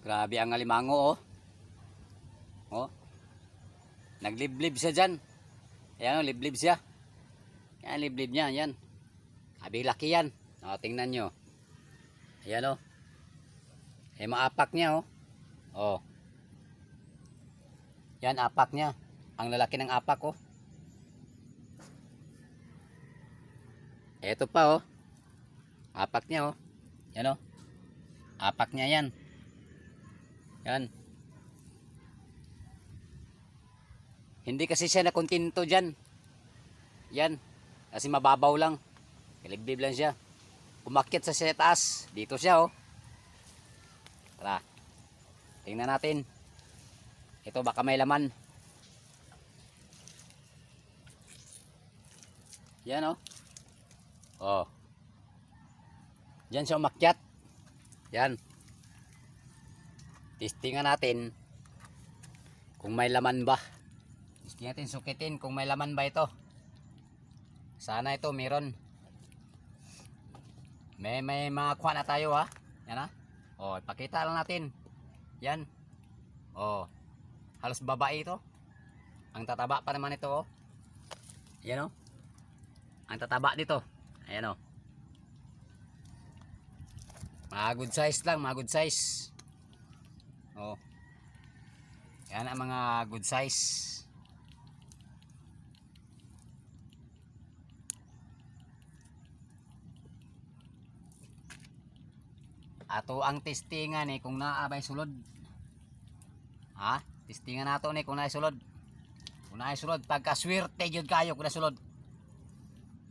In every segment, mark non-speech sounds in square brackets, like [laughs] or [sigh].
Grabe ang alimango oh. Oh. Nagliblib siya dyan. Ayan oh, liblib siya. Yan, liblib niya. Yan. Abi laki yan. O, tingnan nyo. Ayan oh. Eh, maapak niya oh. Oh. Yan, apak niya. Ang lalaki ng apak oh. Eto pa oh. Apak niya oh. Yan oh. Apak niya yan. Yan. Hindi kasi siya nakontento dyan. Yan. Kasi mababaw lang. Kaliblib lang siya. Umakyat sa siya taas. Dito siya oh. Tara. Tingnan natin. Ito baka may laman. Yan oh. Oh. Diyan siya umakyat. Yan. Testingan natin kung may laman ba. Testingan natin, sukitin kung may laman ba ito. Sana ito meron. May may mga kuha na tayo ha. Yan ha. Oh, ipakita lang natin. Yan. Oh. Halos babae ito. Ang tataba pa naman ito oh. Yan oh. Ang tataba dito. Ayan oh. Mga good size lang, mga good size. Oh. Yan ang mga good size. Ato ang testingan ni kung naabay sulod. Ha? Testingan nato ni kung naay sulod. Kung naay sulod pagka swerte jud kayo kung nasulod.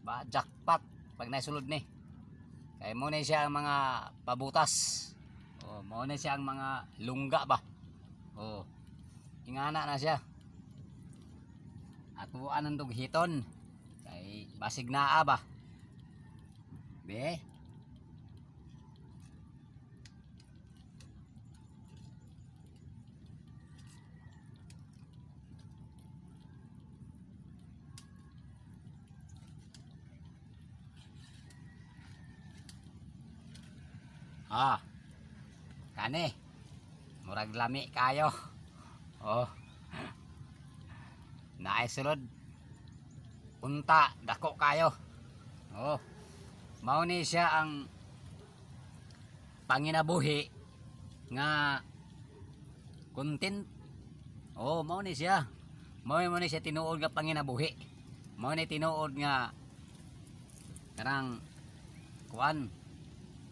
Ba jackpot pag naisulod ni. Kaya mo na siya ang mga pabutas. Oh, mo na siya ang mga lungga ba. Oh. Ingana na siya. Atuan ang dughiton. Kay basig naa ba. Be. Ah. Kani. Murag lami kayo. Oh. Naay sulod. Unta, dako kayo. Oh. Mao ni siya ang panginabuhi nga content. Oh, mao ni siya. Mao ni siya tinuod nga panginabuhi. Mao ni tinuod nga kanang kuan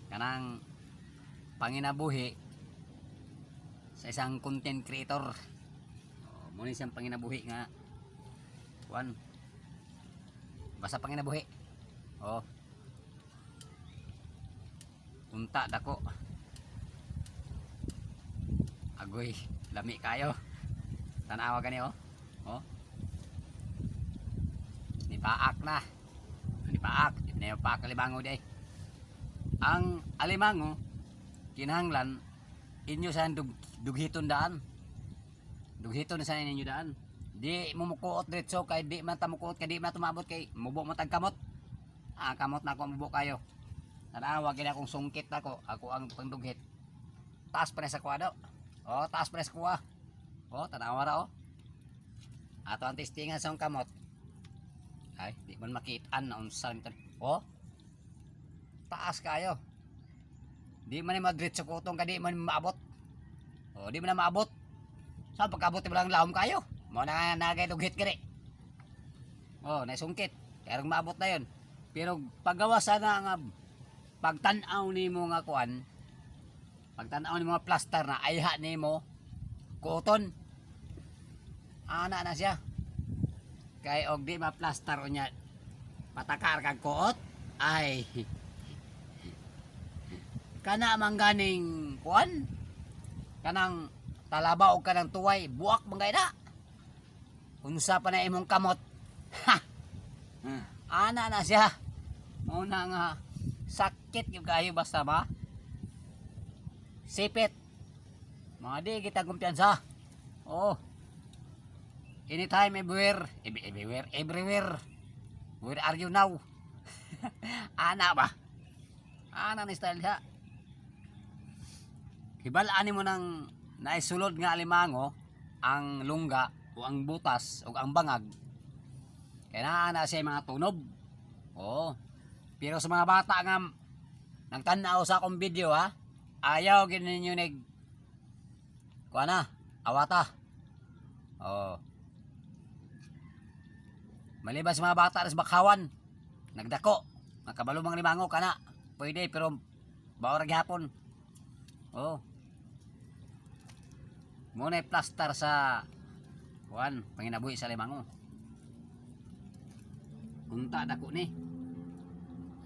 kanang panginabuhi sa isang content creator. Oh, muna siyang panginabuhi nga kuan basta panginabuhi. Oh. Unta dako. Agoy, lami kayo. Tanawa gani oh. Oh. Ni paak na. Ni paak, ni paak alimango di. Ang alimango kinahanglan inyo sa dug, dughiton daan. Dughiton sa inyo daan. Di mo mukuot diretso kay di man ta mukuot kay di man tumabot kay mubo mo tag kamot ah kamot na ako mubo kayo. Tanawa gina akong sungkit ako. Ako ang pangdughit. Taas pa sa kwado oh taas pa sa kuha oh tanawa ra oh. Ato ang testingan sa kamot. Ay di man makitaan na unsa nito oh taas kayo Di man ni ko itong kadi man maabot. O, di man maabot. Sa pagkabot mo lang lahom kayo. Mo na nagay dughit kini. O, naisungkit. Rin maabot na yun. Pero paggawa sana nga pagtanaw ni mo nga kuan, pagtanaw ni mga plaster na ayha ni mo, kuoton, ana na siya. Kay og di ma-plaster o niya, patakar kag kuot, ay, kana man ganing kuan? Kanang talaba og kanang tuway buak bangay na unsa pa na imong kamot? Ha! Ana na siya. Mao na nga sakit gyud kayo basta ba? Sipit. Mga di kita kumpiyansa oh anytime everywhere. Ev- everywhere everywhere. Where are you now? [laughs] Ana ba? Ana ni style ha hibalaan mo ng naisulod nga alimango ang lungga o ang butas o ang bangag. Kaya naa na siya mga tunob oo. Pero sa mga bata nga nagtanaw sa akong video ha? Ayaw gid ninyo nag kuha na awata. Oo. Malibas sa mga bata sa bakawan nagdako nakabalo mga limango kana. Pwede pero bawar gihapon. Oo muna plaster sa kuan panginabuhi sa limango unta dako ni.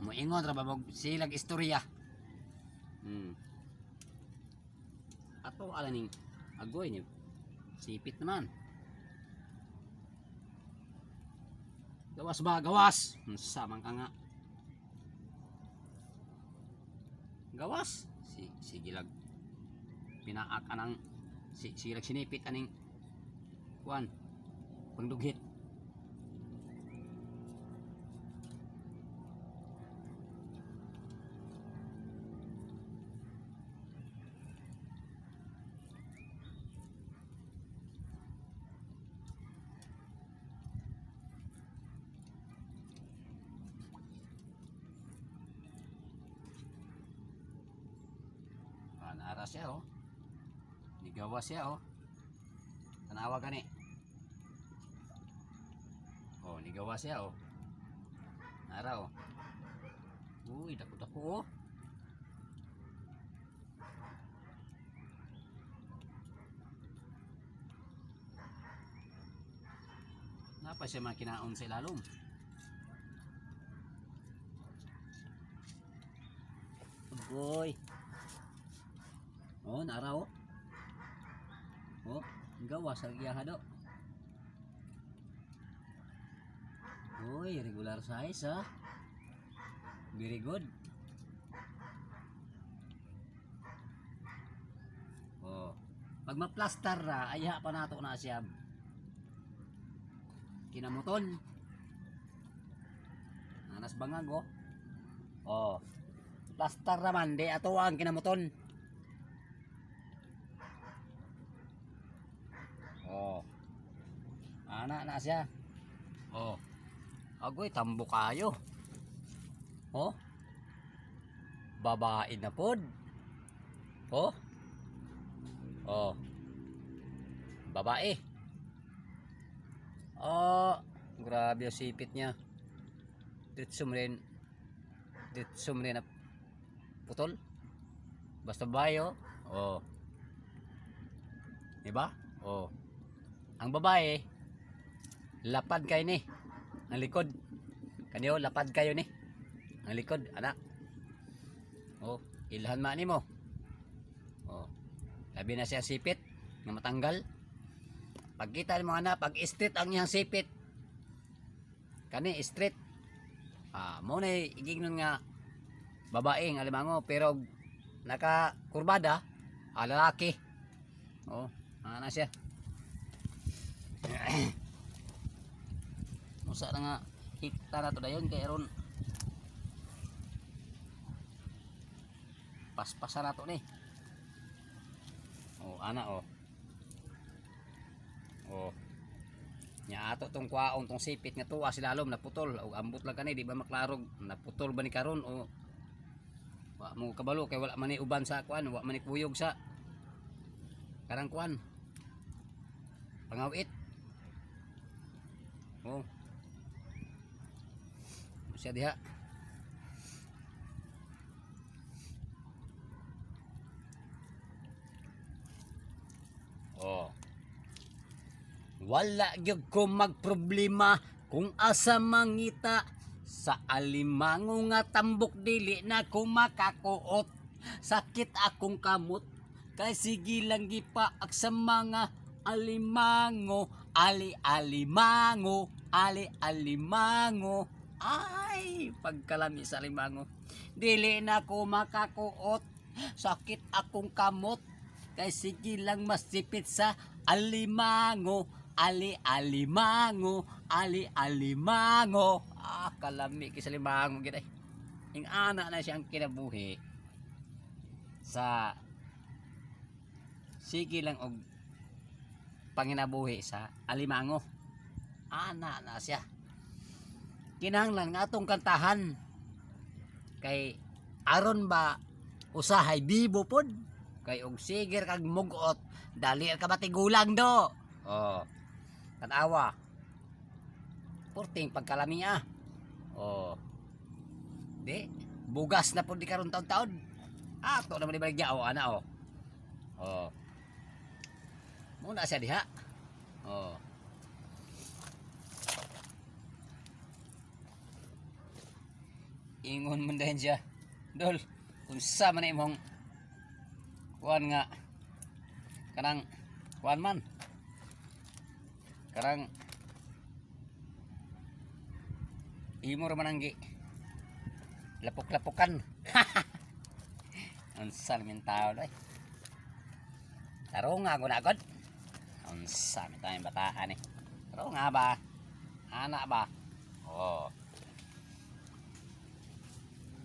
Moingon ra babog silag istorya. Hmm. Ato ala ning agoy ni sipit naman. Gawas ba gawas? Hmm, samang ka gawas? Si sige lag pinaak anang si silag sinipit aning kuan pangdughit Panara siya oh. Nigawa siya oh. Tanawa gani. Oh, nigawa siya oh. Nara oh. Uy, dako-dako oh. Napa siya makinaon sa ilalom. Boy. Oh, nara oh. Oh, gawa sa giyaha do. Uy, regular size ha. Very good. Oh. Pag ma-plaster ra, ayha pa nato na siya. Kinamuton. Anas bangag oh. Oh. Plaster raman, di ato ang kinamuton. Oh. Ana na siya. Oh. Agoy tambo kayo. Oh. Babae na pod. Oh. Oh. Babae. Oh, grabe yung sipit niya. Ditsum rin. Ditsum rin na putol. Basta babae oh. Oh. Diba? Oh. Ang babae, lapad kayo ni. Ang likod. Kanyo, lapad kayo ni. Ang likod, anak. Oh, ilhan man ni mo. Oh. Labi na siya sipit nga matanggal. Pagkita mo anak, pag straight ang iyang sipit. Kani straight. Ah, mo na igignon nga babae nga limango pero naka kurbada ah, lalaki. Oh, ana siya. [clears throat] Musa na nga. Hikta na to dayon kay ron paspasa na to ni. Oh, ana oh. Oh. Nya ato tong kwaon tong sipit nga tuwa si lalom naputol. O ambot lang kani di ba maklarog? Naputol ba ni karon o wa mo kabalo kay wala man ni uban sa kuan wa man ni kuyog sa karang kuan pangawit. Oh siya diha oh. Wala gyud ko magproblema kung asa mangita. Sa alimango nga tambok dili na ko makakuot. Sakit akong kamot. Kay sige lang gipaak sa mga alimango. Ali alimango ali alimango ay pagkalami sa alimango dili na ko makakuot. Sakit akong kamot. Kay sige lang masipit sa alimango. Ali alimango. Ali alimango. Ah kalami kay sa limango gid ay ing ana na siyang kinabuhi. Sa sige lang og panginabuhi sa alimango. Ana na siya. Kinahanglan nga atong kantahan kay aron ba usahay bibo pod kay og sigir kag mugot dali ka matigulang do. Oh. Tanawa. Porting pagkalami ah. Oh. Di, bugas na po di karon taon-taon. Ato naman ibalik niya, oh, ana, oh. Oh. Muna siya diha. Oh. Ingon mo dahil siya. Dol, unsa man na imong kuan nga kanang kuan man. Karang imo ra man ang gi lapok-lapokan. [laughs] Unsa naman tao doy. Taro nga ako na agad. Unsa naman tayong bataan eh. Taro nga ba? Ana ba? Oh.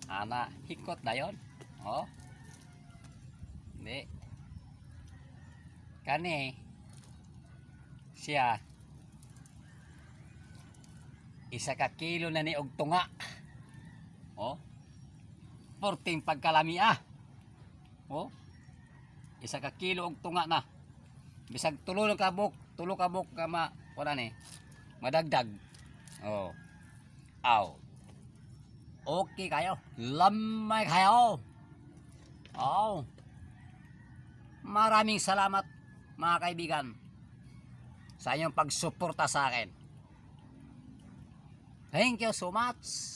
Ana, hikot na yon. Oh. Hindi. Kani, siya, isa ka kilo na ni og tunga. Oh. Porting pagkalami ah. Oh. Isa ka kilo og tunga na. Bisag tulo ka buk, tulo ka buk ka wala ni. Madagdag. Oh. Aw. Okay kayo. Lamay kayo. Oh. Maraming salamat mga kaibigan sa inyong pagsuporta sa akin. Thank you so much.